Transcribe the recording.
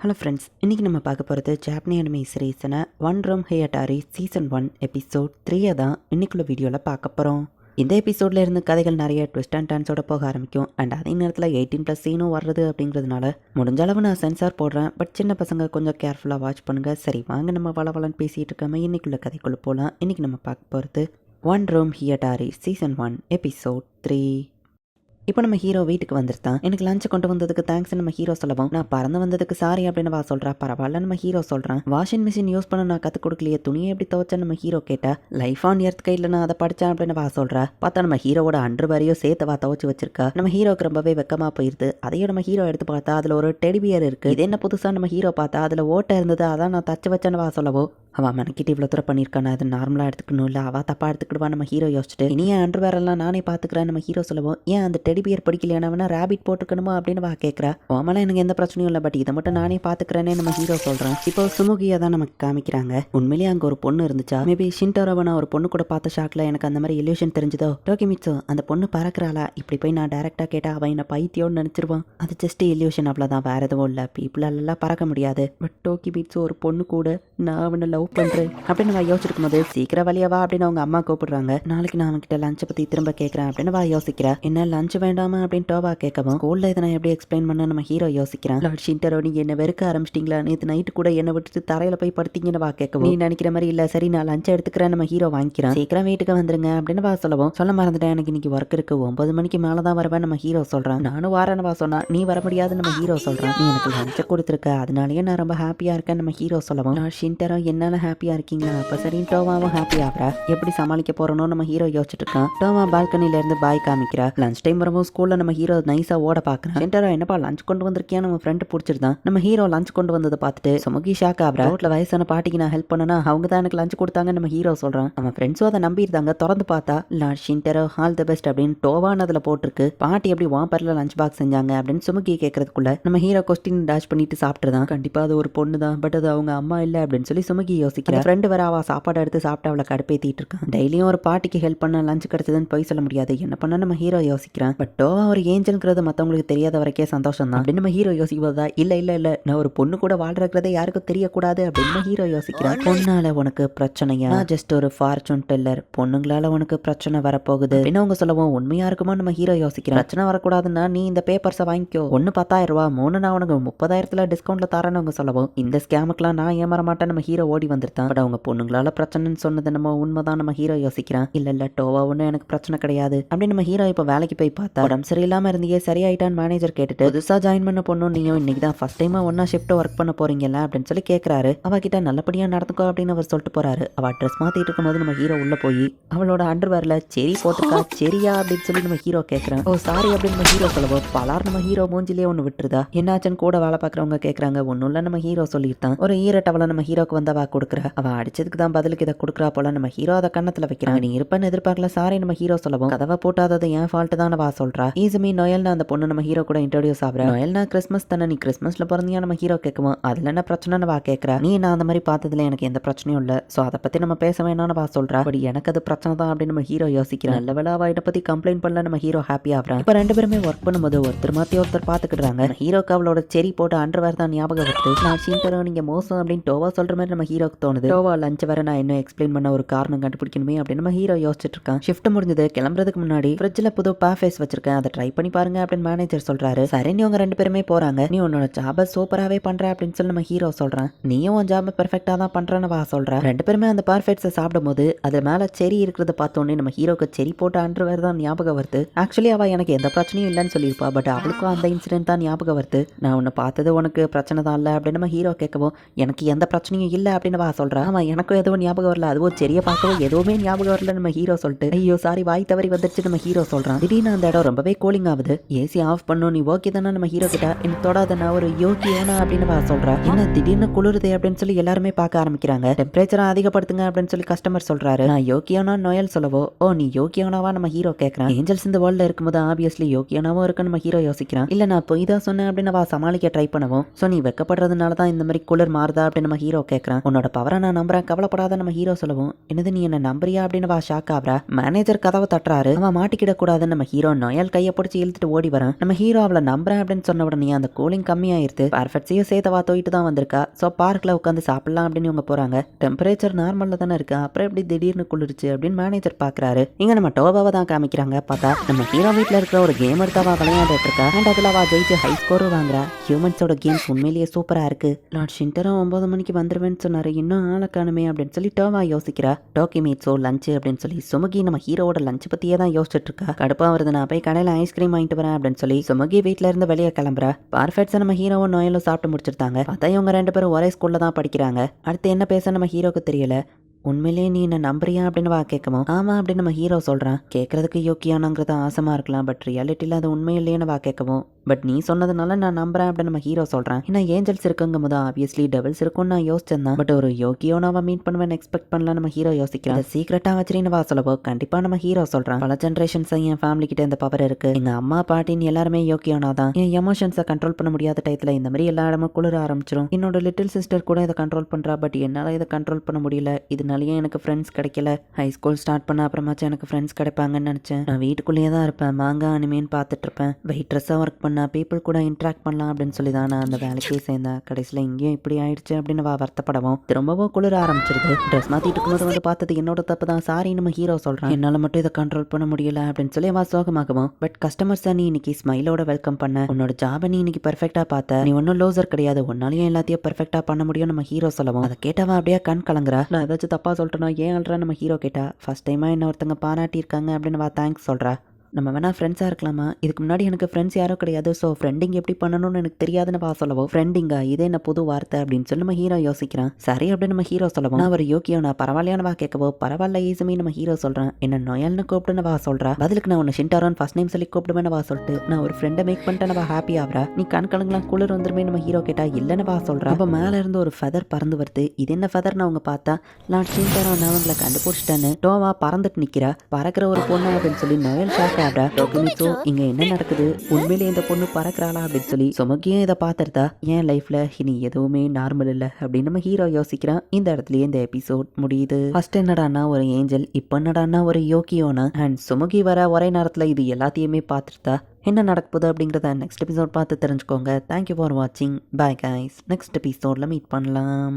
Hello friends இன்றைக்கி நம்ம பார்க்க போகிறது ஜாப்னி anime சீரீஸனை one room Hiatari season one episode த்ரீயை தான் இன்னைக்குள்ள வீடியோவில் பார்க்க போகிறோம் இந்த எபிசோடில் இருந்து கதைகள் நிறைய ட்விஸ்ட் அண்ட் டான்ஸோட போக ஆரம்பிக்கும். அண்ட் அதே நேரத்தில் எயிட்டீன் ப்ளஸ் சீனும் வர்றது அப்படிங்கிறதுனால முடிஞ்ச அளவு நான் சென்சார் போடுறேன். பட் சின்ன பசங்க கொஞ்சம் கேர்ஃபுல்லாக வாட்ச் பண்ணுங்கள் சரி வாங்க நம்ம வளவலன்னு பேசிகிட்டு இருக்காம இன்றைக்குள்ள கதைக்குள்ளே போகலாம் இன்றைக்கி நம்ம பார்க்க போகிறது one room Hiatari season one episode three இப்போ நம்ம ஹீரோ வீட்டுக்கு வந்துருத்தான் எனக்கு லஞ்ச் கொண்டு வந்ததுக்கு தேங்க்ஸ் நம்ம ஹீரோ சொல்லவும் நான் பறந்து வந்ததுக்கு சாரி அப்படின்னு வா சொல்றா பரவாயில்ல நம்ம ஹீரோ சொல்றான். வாஷிங் மிஷின் யூஸ் பண்ண நான் கற்றுக் கொடுக்கலையே துணியை எப்படி துவைச்சா நம்ம ஹீரோ கேட்டா லைஃப் ஆன் எர்த் கையில் நான் அதை படிச்சேன் அப்படின்னு வா சொல்றா. பார்த்தா நம்ம ஹீரோவோட அன்று வரையும் சேர்த்து வா துவச்சு வச்சிருக்கா. நம்ம ஹீரோக்கு ரொம்பவே வெக்கமா போயிருது. அதையும் நம்ம ஹீரோ எடுத்து பார்த்தா அதில் ஒரு டெடிபியர் இருக்கு. இது என்ன புதுசாக நம்ம ஹீரோ பார்த்தா அதில் ஓட்டை இருந்தது அதான் நான் தச்சு வச்சேன்னு வா சொல்லவோ. அவன் மெனக்கிட்டு இவ்வளோ தூரம் பண்ணியிருக்கானா அது நார்மலாக எடுத்துக்கணும். இல்லை அவள் தப்பாக எடுத்துக்கிடுவா நம்ம ஹீரோ யோசிச்சுட்டு. இனி என் அண்டர் வேறெல்லாம் நானே பார்த்துக்கிறேன் நம்ம ஹீரோ சொல்லுவோம் ஏன் அந்த டெடிபியர் படிக்கலையானவனா ரேபிட் போட்டுக்கணுமா அப்படின்னு வா கேட்குறா ஓமலாம் எனக்கு எந்த பிரச்சனையும் இல்லை பட் இதை மட்டும் நானே பார்த்துக்கிறேனே நம்ம ஹீரோ சொல்கிறேன் இப்போ சுமுகியாக தான் நமக்கு காமிக்கிறாங்க. உண்மையிலேயே அங்கே ஒரு பொண்ணு இருந்துச்சா? மேபி ஷின்டோரவனா ஒரு பொண்ணு கூட பார்த்த ஷாக்கில் எனக்கு அந்த மாதிரி எல்யூஷன் தெரிஞ்சதோ? டோக்கிமிட்ஸோ அந்த பொண்ணு பறக்குறாளா? இப்படி போய் நான் டேரெக்டாக கேட்டால் அவன் என்ன பைத்தியோன்னு நினச்சிருவான். அது ஜஸ்ட் எல்யூஷன் அவ்வளோதான் வேற எதுவும் இல்லை. பீப்புளாலெல்லாம் பறக்க முடியாது. பட் டோக்கி பீட்ஸ் ஒரு பொண்ணு கூட நான் அவனை லவ் பண்ணுறேன் அப்படின்னு நான் யோசிச்சிருக்கும் போது சீக்கிரம் வழியா வா அப்படின்னு அவங்க அம்மா கூப்பிடுறாங்க. நாளைக்கு நான் அவன்கிட்ட லஞ்சை பற்றி திரும்ப கேட்குறேன் அப்படின்னு வா யோசிக்கிறா. என்ன லஞ்ச் வேண்டாமா அப்படின்னு டோவா கேட்கவும் ஸ்கூலில் இதை நான் எப்படி எக்ஸ்பிளைன் பண்ண நம்ம ஹீரோ யோசிக்கிறேன். லார்ட் ஷின்டரோ நீங்கள் என்ன வெறுக்க ஆரம்பிச்சிட்டிங்களா? நேற்று நைட்டு கூட என்ன விட்டுட்டு தரையில் போய் படுத்தீங்கன்னு வா கேட்கவும் நீ நினைக்கிற மாதிரி இல்லை. சரி நான் லஞ்ச் எடுத்துக்கிறேன் நம்ம ஹீரோ வாங்கிக்கிறான். சீக்கிரம் வீட்டுக்கு வந்துருங்க அப்படின்னு வா சொல்லவும் சொல்ல மறந்துட்டேன். எனக்கு இன்னைக்கு ஒர்க் இருக்கு. ஒன்பது மணிக்கு மேலே தான் வருவேன் நம்ம ஹீரோ சொல்கிறான் நானும் வாரேன்னு வா சொன்னா நீ வர முடியாது நம்ம ஹீரோ சொல்கிறான் நீ எனக்கு லஞ்சை கொடுத்துருக்க. அதனாலயே நான் ரொம்ப ஹாப்பியாக இருக்கேன் நம்ம ஹீரோ சொல்லவும் நான் ஷின்டரோ என்னால ஹாப்பியாக இருக்கீங்களா? அப்போ சரி டோவாவும் ஹாப்பி ஆகிறா? எப்படி சமாளிக்க போறோனோ நம்ம ஹீரோ யோசிச்சுட்டு இருக்கான். டோவா பால்கனில இருந்து பாய் காமிக்கிறா. லஞ்ச் டைம் வரும்போது ஸ்கூல்ல நம்ம ஹீரோ நைஸா ஓட பாக்குறான் ஷின்டரோ என்னப்பா லஞ்ச் கொண்டு வந்திருக்கியா? நம்ம ஃப்ரெண்ட் பிடிச்சிருந்தான். நம்ம ஹீரோ லஞ்ச் கொண்டு வந்ததை பார்த்துட்டு சுமகி ஷாக் ஆகிறா? ரோட்ல வயசான பாட்டிக்கு நான் ஹெல்ப் பண்ணனா அவங்க தான் எனக்கு லஞ்ச் கொடுத்தாங்க நம்ம ஹீரோ சொல்றான். அவன் ஃப்ரெண்ட்ஸும் அதை நம்பியிருந்தாங்க. திறந்து பார்த்தா lord Shintaro all the best அப்படின்னு டோவானதுல போட்டிருக்கு. பாட்டி எப்படி வாம்பர்ல லஞ்ச் பாக்ஸ் செஞ்சாங்க அப்படின்னு சுமுகி கேட்கறதுக்குள்ள நம்ம ஹீரோ கொஸ்டின் டாஷ் பண்ணிட்டு சாப்பிட்டுருதான் கண்டிப்பா அது ஒரு பொண்ணு தான் பட் அது அவங்க அம்மா இல்ல அப்படின்னு சொல்லி சுமகி யோசிக்கிறா. ஃப்ரெண்டு வர அவ சாப்பாடு எடுத்து சாப்பிட்டு அவளை கடுப்பேத்திட்டு இருக்கான் டெய்லியும் ஒரு பாட்டிக்கு ஹெல்ப் பண்ண லஞ்ச் கிடைச்சதுன்னு போய் சொல்ல முடியாது. என்ன பண்ண நம்ம ஹீரோ யோசிக்கிறான். பட் டோவா ஒரு ஏஞ்சல்ங்கிறது மத்தவங்களுக்கு தெரியாத வரைக்கே சந்தோஷம் தான். அப்படின்னு நம்ம ஹீரோ யோசிப்பதா இல்ல இல்ல இல்ல நான் ஒரு பொண்ணு கூட வாழ்றதுறதே யாருக்கும் தெரியக்கூடாது அப்படின்னு ஹீரோ யோசிக்கிறான். பொண்ணால உனக்கு பிரச்சனையா? ஜஸ்ட் ஒரு ஃபார்ச்சூன் டெல்லர் பொண்ணுங்களால உனக்கு பிரச்சனை வரப்போகுது. அப்படின்னு அவங்க சொல்லவும் உண்மையா இருக்குமா? நம்ம ஹீரோ யோசிக்கிறான். பிரச்சனை வரக்கூடாதுன்னா நீ இந்த பேப்பர்ஸை வாங்கிக்கோ. ஒன்னு பத்தாயிரம் ரூபா மூணு நான் உனக்கு முப்பதாயிரத்துல டிஸ்கவுண்ட்ல தரேன்னு அவங்க சொல்லவும் இந்த ஸ்கேமுக்குலாம் நான் ஏமாற மாட்டேன் நம்ம ஹீரோ ஓடி வந்திருந்தான் பட் அவங்க பொண்ணுங்களால பிரச்சனைன்னு சொன்னது நம்ம உண்மைதான். நம்ம ஹீரோ யோசிக்கிறான். இல்ல இல்ல டோவா ஒன்றும் எனக்கு பிரச்சனை கிடையாது. அப்படின்னு நம்ம ஹீரோ இப்போ வேலைக்கு போய் பார்த்தா உடம்பு சரியில்லாம இருந்தியே சரியாயிட்டான்னு மேனேஜர் கேட்டுட்டு புதுசா ஜாயின் பண்ண பொண்ணும் நீயும் இன்னைக்கு தான் ஃபர்ஸ்ட் டைமா ஒன்னா ஷிஃப்ட் ஒர்க் பண்ண போறீங்கல்ல? அப்படின்னு சொல்லி கேட்கறாரு அவகிட்ட நல்லபடியா நடந்துக்கோ அப்படின்னு அவர் சொல்லிட்டு போறாரு. அவ ட்ரெஸ் மாத்திட்டு இருக்கும்போது நம்ம ஹீரோ உள்ள போய் அவளோட அண்டர்வேர்ல செரி போட்டுக்கா செரியா? அப்படின்னு சொல்லி நம்ம ஹீரோ கேட்கறான் ஓ சாரி அப்படின்னு நம்ம ஹீரோ சொல்லவோ பலார் நம்ம ஹீரோ மூஞ்சிலே ஒன்று விட்டுருதா? என்னாச்சுன்னு கூட வேலை பார்க்குறவங்க கேட்குறாங்க ஒன்றும் இல்லை நம்ம ஹீரோ சொல்லியிருந்தான் ஒரு ஈர டவலை நம்ம ஹீரோக்கு வந்தவா கொடுக்குற அவ அடிச்சதுக்கு தான் பதிலுக்கு இதை கொடுக்குறா போல நம்ம ஹீரோ அதை கண்ணத்தில் வைக்கிறான் நீ இருப்பேன்னு எதிர்பார்க்கல சாரி நம்ம ஹீரோ சொல்லவும். கதவை போட்டாதது என் ஃபால்ட்டு தான் வா சொல்றா ஈஸுமி நொயல்னா அந்த பொண்ணு நம்ம ஹீரோ கூட இன்ட்ரடியூஸ் ஆகிற. நொயல்னா கிறிஸ்மஸ் தானே நீ கிறிஸ்மஸ்ல பிறந்தியா நம்ம ஹீரோ கேட்குவோம் அதுல என்ன பிரச்சனைன்னு வா கேட்குறா? நீ நான் அந்த மாதிரி பார்த்ததுல எனக்கு எந்த பிரச்சனையும் இல்லை. ஸோ அதை பத்தி நம்ம பேச வேணாம்னு வா சொல்றா. பட் எனக்கு அது பிரச்சனை தான் அப்படின்னு நம்ம ஹீரோ யோசிக்கிறான் நல்ல வேலை அவ இதை பத்தி கம்ப்ளைண்ட் பண்ணல நம்ம ஹீரோ ஹாப்பி ஆகிறான் இப்போ ரெண்டு பேருமே ஒர்க் பண்ணும்போது ஒருத்தர் மாத்தி ஒருத்தர் பார்த்துக்கிடுறாங்க. ஹீரோக்கு அவளோட செரி போட்டு அண்டர்வேர் தான் ஞாபகம் வருது. நான் சீன்டரோ நீங்க மோசம் அப்படின்னு டோவா சொல்ற மாதிரி நம்ம ஹீரோ ஹீரோக்கு தோணுது. ரோவா லஞ்ச் வர நான் இன்னும் எக்ஸ்பிளைன் பண்ண ஒரு காரணம் கண்டுபிடிக்கணுமே அப்படின்னு நம்ம ஹீரோ யோசிச்சுட்டு இருக்கான் ஷிஃப்ட் முடிஞ்சது கிளம்புறதுக்கு முன்னாடி ஃப்ரிட்ஜில் புது பேஃபேஸ் வச்சிருக்கேன். அதை ட்ரை பண்ணி பாருங்க அப்படின்னு மேனேஜர் சொல்றாரு. சரி நீ உங்க ரெண்டு பேருமே போறாங்க. நீ உன்னோட ஜாபை சூப்பராகவே பண்ற அப்படின்னு சொல்லி நம்ம ஹீரோ சொல்றான். நீயும் உன் ஜாபை பெர்ஃபெக்டாக தான் பண்றேன்னு வா சொல்றேன் ரெண்டு பேருமே அந்த பர்ஃபெக்ட்ஸை சாப்பிடும்போது அது மேல செரி இருக்கிறத பார்த்தோன்னே நம்ம ஹீரோக்கு செரி போட்ட அண்டர்வேர் தான் ஞாபகம் வருது. ஆக்சுவலி அவள் எனக்கு எந்த பிரச்சனையும் இல்லைன்னு சொல்லியிருப்பா. பட் அவளுக்கும் அந்த இன்சிடென்ட் தான் ஞாபகம் வருது. நான் உன்னை பார்த்தது உனக்கு பிரச்சனை தான் இல்லை அப்படின்னு நம்ம ஹீரோ கேட்கவும் எனக்கு எந்த பிரச்சனையும் இல்லை அப்படின்னு வா சொல்றா? அவன் எனக்கும் எதுவும் ஞாபகம் வரல. அதுவும் சரியா பார்க்கவும் எதுவுமே ஞாபகம் வரல நம்ம ஹீரோ சொல்லிட்டு. ஐயோ சாரி வாய் தவறி வந்துருச்சு நம்ம ஹீரோ சொல்கிறான் திடீர்னு அந்த இடம் ரொம்பவே கூலிங் ஆகுது. ஏசி ஆஃப் பண்ணும் நீ ஓகே தானே நம்ம ஹீரோ கிட்ட? எனக்கு தொடாத நான் ஒரு யோக்கியானா அப்படின்னு வா சொல்கிறா என்ன திடீர்னு குளிருதே அப்படின்னு சொல்லி எல்லாருமே பார்க்க ஆரம்பிக்கிறாங்க. டெம்பரேச்சரை அதிகப்படுத்துங்க அப்படின்னு சொல்லி கஸ்டமர் சொல்றாரு. நான் யோக்கியானா நோயல் சொல்லவோ? ஓ நீ யோகியானாவா நம்ம ஹீரோ கேட்குறான் ஏஞ்சல்ஸ் இந்த வேர்ல்டில் இருக்கும்போது ஆப்வியஸ்லி யோகியானாவும் இருக்கு நம்ம ஹீரோ யோசிக்கிறான். இல்ல நான் போய் தான் சொன்னேன் அப்படின்னு வா சமாளிக்க ட்ரை பண்ணவும். ஸோ நீ வெக்கப்படுறதுனால தான் இந்த மாதிரி குளிர் மாறுதா அப்படின்னு நம்ம ஹீரோ கேட்குறான் உன்னோட உன்னோட பவரை நான் நம்புறேன். கவலைப்படாத நம்ம ஹீரோ சொல்லவும். என்னது நீ என்ன நம்புறியா அப்படின்னு வா ஷாக் ஆகுறா. மேனேஜர் கதவை தட்டுறாரு. அவன் மாட்டிக்கிட கூடாதுன்னு நம்ம ஹீரோ நொயல் கையை பிடிச்சி இழுத்துட்டு ஓடி வரான். நம்ம ஹீரோ அவளை நம்புறேன் அப்படின்னு சொன்ன உடனே அந்த கூலிங் கம்மியாயிருது பர்ஃபெக்ட்ஸையும் சேர்த்தவா தோயிட்டு தான் வந்திருக்கா. ஸோ பார்க்கில் உட்காந்து சாப்பிடலாம் அப்படின்னு இவங்க போறாங்க. டெம்பரேச்சர் நார்மலில் தானே இருக்கா. அப்புறம் எப்படி திடீர்னு குளிர்ச்சி அப்படின்னு மேனேஜர் பார்க்குறாரு இங்க நம்ம டோபாவை தான் காமிக்கிறாங்க. பார்த்தா நம்ம ஹீரோ வீட்டில் இருக்கிற ஒரு கேம் தான் விளையாண்டுட்டு இருக்கா அண்ட் அதில் அவள் ஜெயிச்சு ஹை ஸ்கோரும் வாங்குறா. ஹியூமன்ஸோட கேம்ஸ் உண்மையிலேயே சூப்பராக இருக்கு. லார்ட் ஷின்டரும் ஒன்பது மணிக்கு வந்துருவேன்னு சொன்னாரு. இன்னும் ஆளை காணுமே அப்படின்னு சொல்லி டோவா யோசிக்கிறா. டோக்கி மீட்ஸோ லஞ்சு அப்படின்னு சொல்லி சுமகி நம்ம ஹீரோவோட லஞ்ச் பற்றியே தான் யோசிச்சுட்டு இருக்கா கடுப்பாக வருது நான் போய் கடையில் ஐஸ்கிரீம் வாங்கிட்டு வரேன் அப்படின்னு சொல்லி சுமகி வீட்டில இருந்து வெளியே கிளம்புறா. பர்ஃபெக்ட்ஸை நம்ம ஹீரோவும் நோயலும் சாப்பிட்டு முடிச்சிருந்தாங்க. பார்த்தா இவங்க ரெண்டு பேரும் ஒரே ஸ்கூல்ல தான் படிக்கிறாங்க. அடுத்து என்ன பேச நம்ம ஹீரோக்கு தெரியல. உண்மையிலேயே நீ என்ன நம்புறியா அப்படின்னு வா கேட்கவும். ஆமா அப்படின்னு நம்ம ஹீரோ சொல்றான். கேட்கறதுக்கு யோக்கியானாங்கிறது ஆசமா இருக்கலாம் பட் ரியாலிட்டியில் அது உண்மை வா கேட்கவும். பட் நீ சொன்னதுனால நான் நம்புறேன் அப்படின்னு நம்ம ஹீரோ சொல்கிறேன் ஏன்னா ஏஞ்சல்ஸ் இருக்குங்க போது ஆப்வியஸ்லி டெவல்ஸ் இருக்கும்னு நான் யோசிச்சிருந்தேன். பட் ஒரு யோக்கியோனாவை மீட் பண்ணுவேன் எக்ஸ்பெக்ட் பண்ணல நம்ம ஹீரோ யோசிக்கிறேன். சீக்கிரட்டா வச்சிருன்னு வா சொல்லவோ கண்டிப்பா நம்ம ஹீரோ சொல்றான். பல ஜென்ரேஷன்ஸ் என் ஃபேமிலி கிட்ட இந்த பவர் இருக்கு. எங்க அம்மா பாட்டின்னு எல்லாருமே யோகியோனா தான். என் எமோஷன்ஸை கண்ட்ரோல் பண்ண முடியாத டயத்துல இந்த மாதிரி எல்லா இடமும் குளிர ஆரம்பிச்சிரும். என்னோட லிட்டில் சிஸ்டர் கூட இதை கண்ட்ரோல் பண்றா பட் என்னால இதை கண்ட்ரோல் பண்ண முடியல. இதனாலயே எனக்கு ஃப்ரெண்ட்ஸ் கிடைக்கல. ஹை ஸ்கூல் ஸ்டார்ட் பண்ண அப்புறமாச்சும் எனக்கு ஃப்ரெண்ட்ஸ் கிடைப்பாங்கன்னு நினைச்சேன். நான் வீட்டுக்குள்ளேயே தான் இருப்பேன். மாங்கா அனிமேன்னு பார்த்துட்டு இருப்பேன். வெயிட்ரஸாக ஒர்க் பண்ண பீப்புள் கூட இன்ட்ராக்ட் பண்ணலாம் அப்படின்னு சொல்லி தான் நான் அந்த வேலைக்கே சேர்ந்தேன் கடைசியில் இங்கேயும் இப்படி ஆயிடுச்சு அப்படின்னு வா வருத்தப்படவும். திரும்பவும் குளிர ஆரம்பிச்சிருது. ட்ரெஸ் மாற்றிட்டு இருக்கும்போது வந்து பார்த்தது என்னோட தப்பு தான். சாரி நம்ம ஹீரோ சொல்கிறேன் என்னால் மட்டும் இதை கண்ட்ரோல் பண்ண முடியல அப்படின்னு சொல்லி வா சோகமாகவும். பட் கஸ்டமர்ஸை நீ இன்னைக்கு ஸ்மைலோட வெல்கம் பண்ண. உன்னோட ஜாபை நீ இன்னைக்கு பர்ஃபெக்டாக பார்த்த. நீ ஒன்றும் லோசர் கிடையாது. உன்னாலையும் எல்லாத்தையும் பர்ஃபெக்டாக பண்ண முடியும் நம்ம ஹீரோ சொல்லவும். அதை கேட்டவா அப்படியே கண் கலங்குறா. நான் ஏதாச்சும் தப்பாக சொல்லிட்டேனா ஏன் அல்றா நம்ம ஹீரோ கேட்டா? ஃபர்ஸ்ட் டைமாக என்ன ஒருத்தங்க பாராட்டியிருக்காங்க அப்படின்னு வா தேங்க்ஸ் சொல்கிறா நம்ம வேணால் ஃப்ரெண்ட்ஸாக இருக்கலாமா? இதுக்கு முன்னாடி எனக்கு ஃப்ரெண்ட்ஸ் யாரும் கிடையாது. ஸோ ஃப்ரெண்டிங் எப்படி பண்ணணும்னு எனக்கு தெரியாதுன்னு வா சொல்லவோ. ஃப்ரெண்டிங்கா இதே என்ன புது வார்த்தை அப்படின்னு சொல்லி நம்ம ஹீரோ யோசிக்கிறான். சரி அப்படின்னு நம்ம ஹீரோ சொல்லவும் நான் ஒரு யோக்கியோ நான் பரவாயில்லையான வா கேட்கவோ. பரவாயில்ல ஈஸுமே நம்ம ஹீரோ சொல்கிறேன் என்ன நொயல்னு கூப்பிடுன்னு வா சொல்கிறா பதிலுக்கு நான் உன்னை ஷின்டாரோன் ஃபர்ஸ்ட் நேம் சொல்லி கூப்பிடுவேன்னு வா சொல்லிட்டு நான் ஒரு ஃப்ரெண்டை மேக் பண்ணிட்டேன் வா ஹாப்பி ஆகிறா நீ கண் கலங்கலாம் குளிர் வந்துருமே நம்ம ஹீரோ கேட்டா இல்லைன்னு வா சொல்கிறா அப்போ மேலே இருந்து ஒரு ஃபெதர் பறந்து வருது. இது என்ன ஃபெதர்னு அவங்க பார்த்தா? நான் ஷின்டாரோன் அவங்களை கண்டுபிடிச்சிட்டேன்னு. டோவா பறந்துட்டு நிற்கிறா பறக்கிற ஒரு பொண்ணு அப்படின்னு சொல்லி நொயல் ஷாக் ஆகிறா டோக்குமிச்சோ இங்க என்ன நடக்குது? உண்மையிலே இந்த பொண்ணு பறக்கிறாளா அப்படின்னு சொல்லி சுமக்கியும் இதை பார்த்துருந்தா என் லைஃப்ல இனி எதுவுமே நார்மல் இல்லை. அப்படின்னு நம்ம ஹீரோ யோசிக்கிறான். இந்த இடத்துலயே இந்த எபிசோட் முடியுது. ஃபர்ஸ்ட் என்னடான்னா ஒரு ஏஞ்சல் இப்போ என்னடான்னா ஒரு யோக்கியோனா அண்ட் சுமகி வர ஒரே நேரத்தில் இது எல்லாத்தையுமே பார்த்துருந்தா என்ன நடக்க போகுது? அப்படிங்கிறத நெக்ஸ்ட் எபிசோட் பார்த்து தெரிஞ்சுக்கோங்க. தேங்க்யூ ஃபார் வாட்சிங் பாய் கைஸ் நெக்ஸ்ட் எபிசோடில் மீட் பண்ணலாம்.